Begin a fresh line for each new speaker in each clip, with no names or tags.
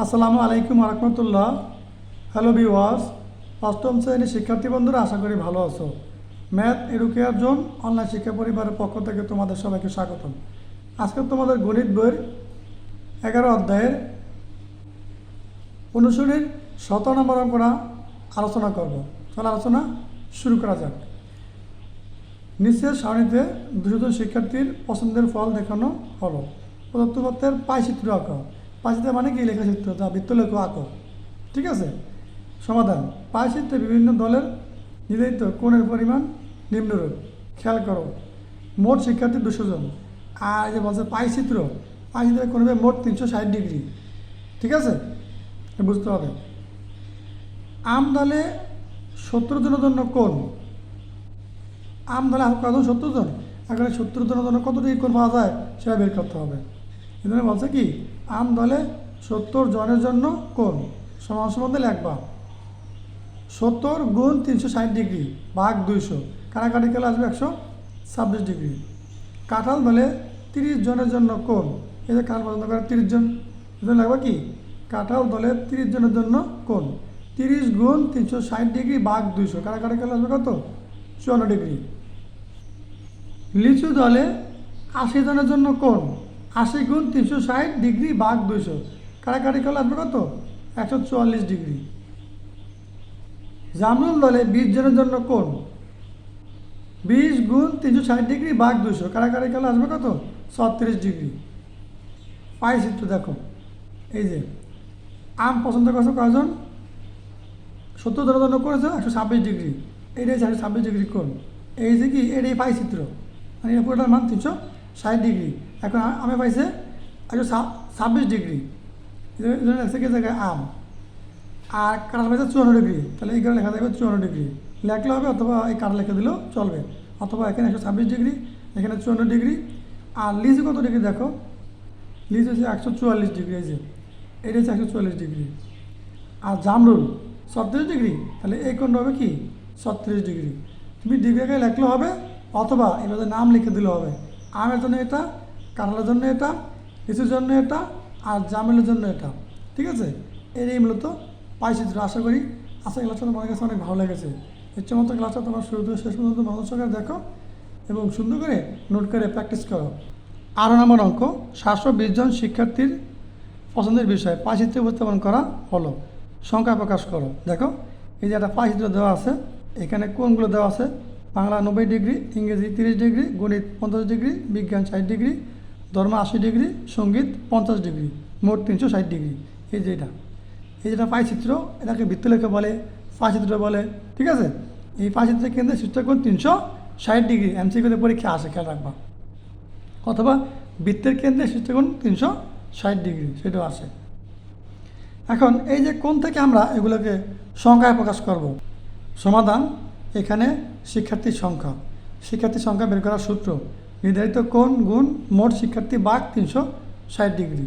আসসালামু আলাইকুম রহমতুল্লাহ। Hello viewers অষ্টম শ্রেণির শিক্ষার্থী বন্ধুরা, আশা করি ভালো আছো। ম্যাথ এডুকেয়ার জোন অনলাইন শিক্ষা পরিবারের পক্ষ থেকে তোমাদের সবাইকে স্বাগতম। আজকে তোমাদের গণিত বইয়ের এগারো অধ্যায়ের অনুশীলনীর শত নম্বর অঙ্কটা আলোচনা করব। চলো আলোচনা শুরু করা যাক। নিচের সারণীতে দুশোজন শিক্ষার্থীর পছন্দের ফল দেখানো হলো। প্রদত্ত পত্রের পাইচিত্র আঁকো পাইচিত্র মানে কি? লেখা লেখাচিত্র যা বৃত্তলেখ আঁকো। ঠিক আছে? সমাধান। পাইচিত্রে বিভিন্ন দলের নির্ধারিত কোণের পরিমাণ নিম্নরূপ। খেয়াল করো। মোট শিক্ষার্থী দুশো জন। আর যে বলছে পাইচিত্র পাইচিত্রের কোণ হবে মোট তিনশো ষাট ডিগ্রি। ঠিক আছে? বুঝতে হবে। আম দলে সত্তর জনের জন্য কোন আম দলে সত্তর জন। এখানে সত্তর জনের জন্য কত ডিগ্রি কোন পাওয়া যায়? সেটা বের করতে হবে। এখানে বলছে কি, আম দলে সত্তর জনের জন্য কোন? সমান সম্বন্ধে লেখবা। সত্তর গুণ তিনশো ষাট ডিগ্রি, ভাগ দুইশো। কাটাকাটি গেলে আসবে একশো ছাব্বিশ ডিগ্রি। কাঁঠাল দলে তিরিশ জনের জন্য কোন? এই যে কাঁঠাল পছন্দ করে তিরিশ জন। এজন্য লাগবে কি, কাঁঠাল দলে তিরিশ জনের জন্য কোন? তিরিশ গুণ তিনশো ষাট ডিগ্রি, ভাগ দুইশো। কাটাকাটি গেলে আসবে কত? চুয়ান্ন ডিগ্রি। লিচু দলে আশি জনের জন্য কোন? আশি গুণ তিনশো ষাট ডিগ্রি ভাগ দুইশো কাটাকাটি করলে আসবে কত? একশো চুয়াল্লিশ ডিগ্রি। জামরুল দলে বিশ জনের জন্য কোন বিশ গুণ তিনশো ষাট ডিগ্রি বাঘ দুশো কাটাকাটি করলে আসবে কত? ছত্রিশ ডিগ্রি। পাই চিত্র দেখো। এই যে, আম পছন্দ করছ কয়জন? সত্তর জনের জন্য করেছে, একশো ছাব্বিশ ডিগ্রি। এইটাই একশো ছাব্বিশ ডিগ্রি কোন এই যে কি? এটাই পাই চিত্র। মানে এটা পুরোটার মান তিনশো ষাট ডিগ্রি। এখন আমে পাইছে একশো ছাব্বিশ ডিগ্রি। লেখছে কি জায়গায় আম। আর কাঁঠাল পাইছে চুয়ান্ন ডিগ্রি। তাহলে এইখানে লেখা যাবে চুয়ান্ন ডিগ্রি। লেখলে হবে অথবা এই কাঠ লেখা দিলেও চলবে। অথবা এখানে একশো ছাব্বিশ ডিগ্রি, এখানে চুয়ান্ন ডিগ্রি। আর লিচু কত ডিগ্রি দেখো? লিচু হচ্ছে একশো চুয়াল্লিশ ডিগ্রি, এই যে। এটা হচ্ছে একশো চুয়াল্লিশ ডিগ্রি। আর জামরুল, ছত্রিশ ডিগ্রি। তাহলে এই কোণটা হবে কি? ছত্রিশ ডিগ্রি। তুমি ডিগ্রিকে লেখলে হবে অথবা এভাবে নাম লিখে দিলে হবে। আমের জন্য এটা, কাঁঠালের জন্য এটা, লিচুর জন্য এটা, আর জামরুলের জন্য এটা। ঠিক আছে? এই মূলত পাইচিত্র আশা করি আশা ক্লাসটা তোমার কাছে অনেক ভালো লেগেছে। এর চমৎকার ক্লাসটা তোমার শুরু থেকে শেষ পর্যন্ত মনোযোগ সহকারে দেখো এবং সুন্দর করে নোট করে প্র্যাকটিস করো। আরও নম্বর অঙ্ক, সাতশো বিশ জন শিক্ষার্থীর পছন্দের বিষয় পাঁচিত্রে উপস্থাপন করা হলো। সংখ্যা প্রকাশ করো। দেখো, এই যে একটা পাঁচিত্র দেওয়া আছে, এখানে কোনগুলো দেওয়া আছে? বাংলা নব্বই ডিগ্রি, ইংরেজি তিরিশ ডিগ্রি, গণিত পঞ্চাশ ডিগ্রি, বিজ্ঞান ষাট ডিগ্রি, ধর্ম আশি ডিগ্রি, সংগীত পঞ্চাশ ডিগ্রি, মোট তিনশো ষাট ডিগ্রি। এই যে এটা। এই যেটা পাইচিত্র এটাকে বৃত্তলেখা বলে পাঁচিত্র বলে, ঠিক আছে? এই পাঁচিত্রের কেন্দ্রে সূচকোণ তিনশো ষাট ডিগ্রি এমসিকিউতে পরীক্ষা আসে, খেয়াল রাখবা। অথবা বৃত্তের কেন্দ্রে সূচকোণ তিনশো ষাট ডিগ্রি, সেটাও আসে। এখন এই যে কোন থেকে আমরা এগুলোকে সংখ্যায় প্রকাশ করব। সমাধান এখানে শিক্ষার্থীর সংখ্যা। শিক্ষার্থীর সংখ্যা বের করার সূত্র, নির্ধারিত কোন গুণ মোট শিক্ষার্থী বাঘ তিনশো ষাট ডিগ্রি।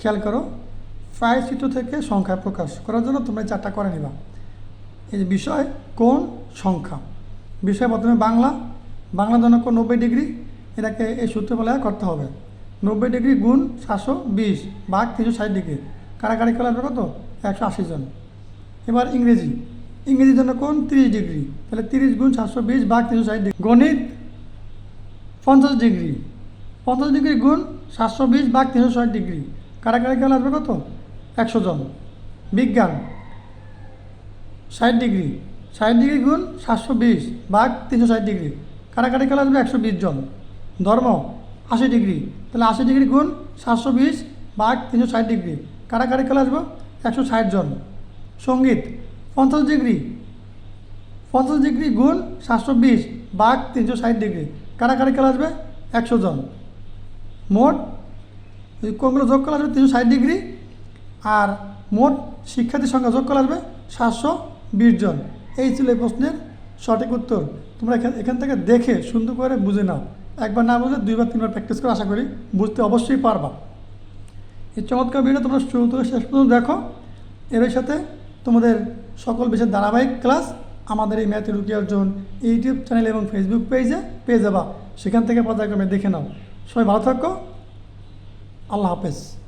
খেয়াল করো ফাইভ চিত্র থেকে সংখ্যা প্রকাশ করার জন্য তোমরা চারটা করে নিবা। এই যে বিষয় কোন সংখ্যা। বিষয় প্রথমে বাংলা। বাংলা জন্য কোন নব্বই ডিগ্রি, এটাকে এই সূত্র বলে করতে হবে। নব্বই ডিগ্রি গুণ সাতশো বিশ ভাগ তিনশো ষাট ডিগ্রি। কারাকারি খেলা কত একশো আশি জন। এবার ইংরেজি। ইংরেজির জন্য কোন তিরিশ ডিগ্রি। তাহলে তিরিশ গুণ সাতশো বিশ ভাগ তিনশো ষাট ডিগ্রি। গণিত পঞ্চাশ ডিগ্রি। পঞ্চাশ ডিগ্রি গুণ সাতশো বিশ ভাগ তিনশো ষাট ডিগ্রি। কারাকারি খেলা আসবে কত? একশো জন। বিজ্ঞান ষাট ডিগ্রি। ষাট ডিগ্রি গুণ সাতশো বিশ ভাগ তিনশো ষাট ডিগ্রি। কারাকাটি খেলা আসবে একশো বিশ জন। ধর্ম আশি ডিগ্রি। তাহলে আশি ডিগ্রি গুণ সাতশো বিশ ভাগ তিনশো ষাট ডিগ্রি। কারাকাটি খেলা আসবে একশো ষাট জন। সংগীত পঞ্চাশ ডিগ্রি। পঞ্চাশ ডিগ্রি গুণ সাতশো বিশ বাঘ তিনশো ষাট ডিগ্রি। কারা কারাকারি খেলা আসবে? একশো জন। মোট কোনগুলো যোগ করা আসবে তিনশো ষাট ডিগ্রি। আর মোট শিক্ষার্থীর সংখ্যা যোগ করা আসবে সাতশো বিশ জন। এই ছিল এই প্রশ্নের সঠিক উত্তর। তোমরা এখান এখান থেকে দেখে, সুন্দর করে বুঝে নাও। একবার না বুঝলে দুইবার, তিনবার প্র্যাকটিস করে, আশা করি বুঝতে অবশ্যই পারবা। এই চমৎকার ভিডিও তোমরা শুরু থেকে শেষ পর্যন্ত দেখো। এর সাথে তোমাদের সকল বিষয়ের ধারাবাহিক ক্লাস আমাদের এই ম্যাথ রুকি অর্জন ইউটিউব চ্যানেল এবং ফেসবুক পেজে পেয়ে যাবা। সেখান থেকে পর্যায়ক্রমে দেখে নাও। সবাই ভালো থাকো। আল্লাহ হাফেজ।